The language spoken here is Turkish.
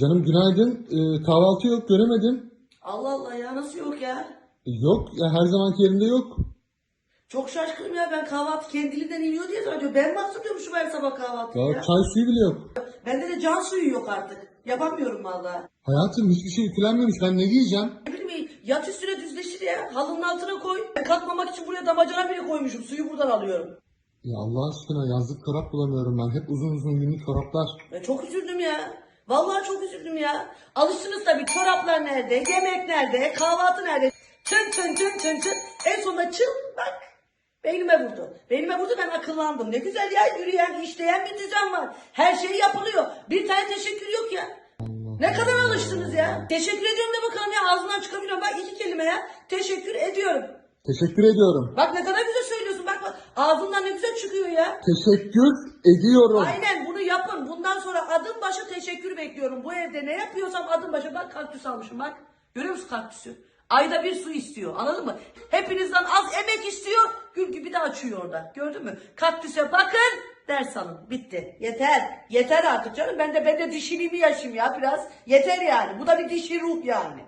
Canım günaydın. Ee, kahvaltı yok göremedim. Allah Allah ya nasıl yok ya? E, Yok ya her zamanki yerinde yok. Çok şaşkınım ya ben kahvaltı kendiliğinden iniyor diye zannediyorum. Ben mi hazırlıyormuşum her sabah kahvaltıyı Ya ya? çay suyu bile yok. Bende de can suyu yok artık. Yapamıyorum vallahi. Hayatım hiçbir şey ütülenmemiş. Ben ne giyeceğim? Ne bileyim yat üstüne düzleşir ya. Halının altına koy. Kalkmamak için buraya damacana bile koymuşum. Suyu buradan alıyorum. Ya Allah aşkına yazlık çorap bulamıyorum ben. Hep uzun uzun yünlü çoraplar. Ben çok üzüldüm ya. Vallahi çok üzüldüm ya. Alıştınız tabii çoraplar nerede, yemek nerede, kahvaltı nerede? Çın çın çın çın çın. En sonunda çın bak. Beynime vurdu. Beynime vurdu ben akıllandım. Ne güzel ya yürüyen, işleyen bir düzen var. Her şey yapılıyor. Bir tane teşekkür yok ya. Ne kadar alıştınız ya. Teşekkür ediyorum da bakalım ya ağzından çıkabiliyorum. Bak iki kelime ya. Teşekkür ediyorum. Teşekkür ediyorum. Bak ne kadar güzel söylüyorsun. Bak bak ağzından ne güzel çıkıyor ya. Teşekkür ediyorum. Aynen Bundan sonra adım başı teşekkür bekliyorum. Bu evde ne yapıyorsam adım başı. Bak kaktüs almışım bak. Görüyor musun kaktüsü? Ayda bir su istiyor. Anladın mı? Hepinizden az emek istiyor. Gül gibi de açıyor orada. Gördün mü? Kaktüse bakın. Ders alın. Bitti. Yeter. Yeter artık canım. Ben de ben de dişiliğimi yaşayayım ya biraz. Yeter yani. Bu da bir dişi ruh yani.